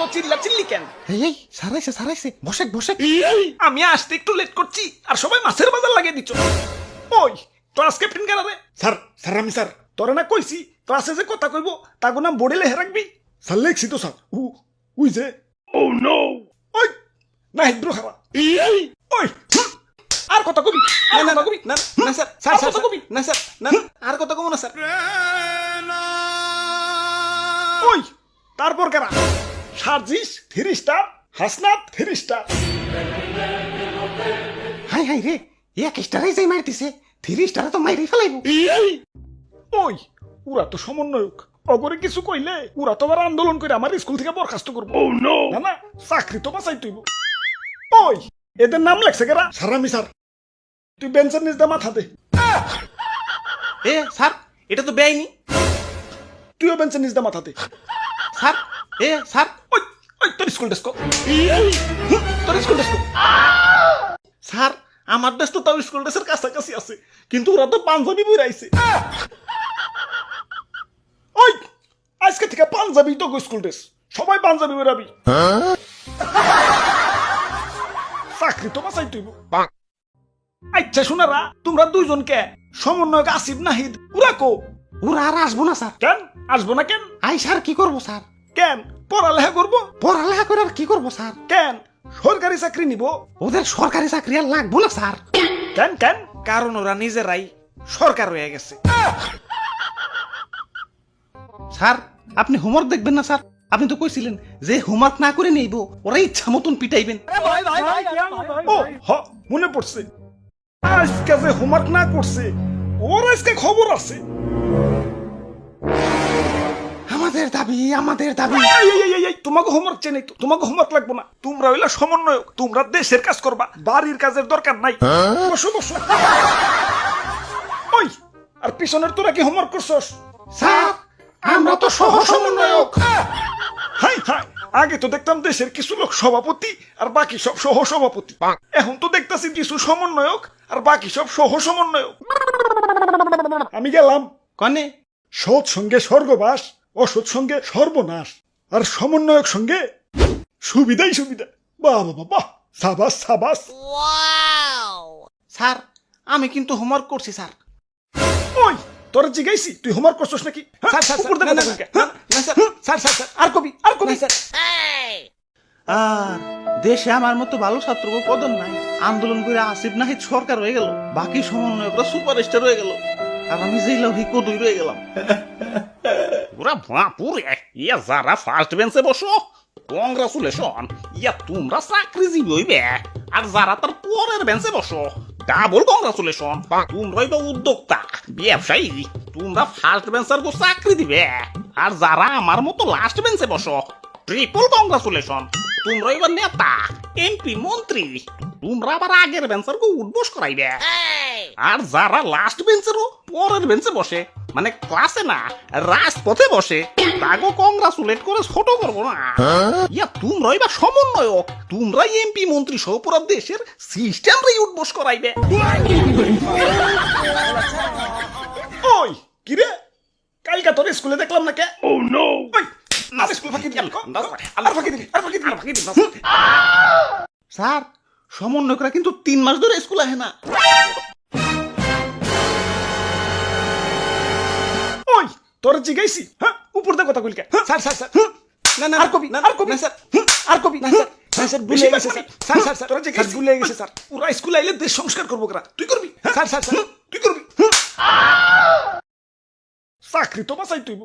এত চিল্লা চিল্লি কেন? এই সারাইছে সারাইছে। বসেক বসেক আমি আসতে একটু লেট করছি আর সবাই মাছের বাজার লাগিয়ে দিচ্ছ। ওই ক্লাস ক্যাপ্টেন কেন রে? স্যার স্যার আমি স্যার। তোরে না কইছি ক্লাসে যে কথা কইব তাকে নাম বোর্ডে লেহে রাখবি। স্যার লেখছি তো স্যার। উ উই যে। ও নো ওই না ওই আর কথা কবি না না না কবি। না না স্যার স্যার কথা কবি। না স্যার না আর কথা কমো না স্যার। ওই তারপর কেনা Sarjis three star Hasnat three star high হাই রে এক স্টারে যাই মারতিছে থ্রি স্টারে তো মাইরে ফেলাইবো। ওই ওরা তো সমন্বয়ক। অগরে কিছু কইলে ওরা তো আবার আন্দোলন করে আমার স্কুল থেকে বরখাস্ত করব। না না চাকরি তো বাঁচাই তুইব। ওই এদের নাম লেখছে কেরা? স্যার আমি স্যার। তুই বেঞ্চের নিচ দিয়ে মাথা দে। এ স্যার এটা তো বেআইনি। তুইও বেঞ্চের নিচ দিয়ে মাথা দে। স্যার এ স্যার? ওই ওই তোর স্কুল তোর স্যার আমার দেশ তো তাও স্কুল ড্রেসের কাছাকাছি আছে কিন্তু ওরা তো পাঞ্জাবি বইরাইছে। ওই আজকে থেকে পাঞ্জাবি তো স্কুল ড্রেস সবাই পাঞ্জাবি বেরাবি চাকরি তো বাঁচাই তুইব। আচ্ছা শোনারা তোমরা দুইজনকে সমন্বয়ক আসিফ নাহিদ ওরা কো? ওরা আর আসব না স্যার। কেন? আসব না কেন? আই স্যার কি করব স্যার? কেন পড়ালেখা করব? পড়ালেখা করে আর কি করব স্যার? কেন সরকারি চাকরি নিব? ওদের সরকারি চাকরি আর লাগবো না স্যার। কেন কেন? কারণ ওরা নিজেরাই সরকার হয়ে গেছে। স্যার আপনি হোমওয়ার্ক দেখবেন না স্যার? আপনি তো কইছিলেন যে হোমওয়ার্ক না করে নেইব ওরা ইচ্ছা মতন পিটাইবেন। ও হ মনে পড়ছে। আজকে যে হোমওয়ার্ক না করছে ওর আজকে খবর আছে। আমাদের দাবি আমাদের দাবি। তোমাকে হোমওয়ার্ক চেনে তো তোমাকে হোমওয়ার্ক লাগবো না। তোমরা হইলা সমন্বয়ক তোমরা দেশের কাজ করবা বাড়ির কাজের দরকার নাই। বসো বসো। ওই আর পিছনের তোরা কি হোমওয়ার্ক করছস? স্যার আমরা তো সহ সমন্বয়ক। হাই হাই আগে তো দেখতাম দেশের কিছু লোক সভাপতি আর বাকি সব সহ সভাপতি। এখন তো দেখতাছি কিছু সমন্বয়ক আর বাকি সব সহ সমন্বয়ক। আমি গেলাম। কনে? সৎ সঙ্গে স্বর্গবাস। অসৎ সঙ্গে সর্বনাশ আর সমন্বয়ক সঙ্গে সুবিধাই সুবিধা। বাহ বাবা বাহ সাবাস সাবাস। স্যার আমি কিন্তু হোমওয়ার্ক করছি স্যার। ওই তোর জিগাইছি তুই হোমওয়ার্ক করছস নাকি? হ্যাঁ? স্যার, স্যার, হ্যাঁ? স্যার, স্যার স্যার আর কবি আর কবি। স্যার। আর দেশে আমার মতো ভালো ছাত্র পদন নাই। আন্দোলন করে আসিফ নাহিদ সরকার হয়ে গেল। বাকি সমন্বয়করা সুপারস্টার হয়ে গেল। আর আমি যেই লাভি কদুই রয়ে গেলাম। ইয়া যারা ফার্স্ট বেঞ্চে বসো কংগ্রাচুলেশন ইয়া তোমরা চাকরিজীবী হইবে আর যারা তার পরের বেঞ্চে বসো ডাবল কংগ্রাচুলেশন তোমরা হইবে উদ্যোক্তা ব্যবসায়ী তোমরা ফার্স্ট বেঞ্চের গো চাকরি দিবে আর যারা আমার মতো লাস্ট বেঞ্চে বসো ট্রিপল কংগ্রাচুলেশন তোমরা এবার নেতা এমপি মন্ত্রী তোমরা আবার আগের বেঞ্চের গো উদ্বোস করাইবে আর যারা লাস্ট বেঞ্চেরও পরের বেঞ্চে বসে মানে ক্লাসে না রাজপথে বসে তাগো কংগ্রাচুলেট করে ছোট করব না। ইয়া তোমরাই বা সমন্বয়ক তোমরাই এমপি মন্ত্রী সহ পুরো দেশের সিস্টেমটাই উদ্বোস করাইবে। ওই কি রে কালকা তোর স্কুলে দেখলাম না কে? ও নো স্যার সমন্বয়করা কিন্তু তিন মাস ধরে স্কুল আহে না। তোর জিগাইছি হ্যাঁ? উপর দিয়ে কথা কইলকে হ্যাঁ? Sir sir sir. না না আর কবি না আর কবি? না, স্যার আর কবি না, স্যার, না, স্যার, ভুলে গেছে, স্যার। স্যার, স্যার, স্যার, তোরা জিগাইছি ভুলে গেছে, স্যার। পুরো স্কুল আইলে দেশ সংস্কার করব করা? তুই করবি? হ্যাঁ? Sir sir sir. তুই করবি। চাকরি তো বাঁচাই তুইব